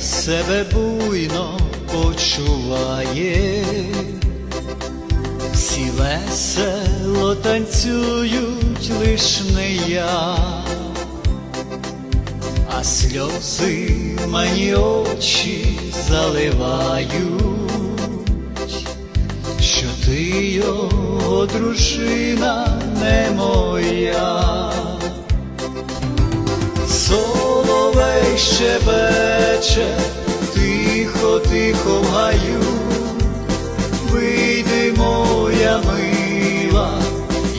себе буйно почуває, всі весело танцюють, лиш не я, а сльози мені очі заливають, що ти його дружина не моя. Щебече, тихо, тихо в гаю, вийди, моя мила,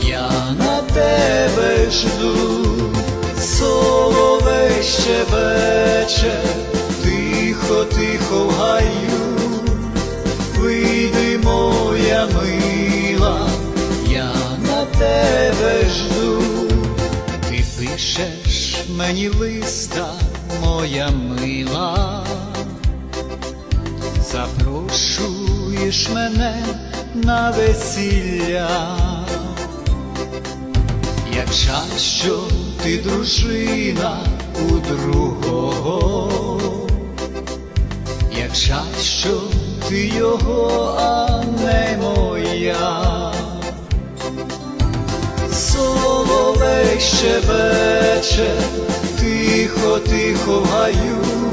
я на тебе жду, соловей щебече, тихо, тихо в гаю, пишеш мені листа, моя мила, запрошуєш мене на весілля. Як жаль, що ти дружина у другого, як жаль, що ти його, а не моя. Щебече, тихо, тихо в гаю,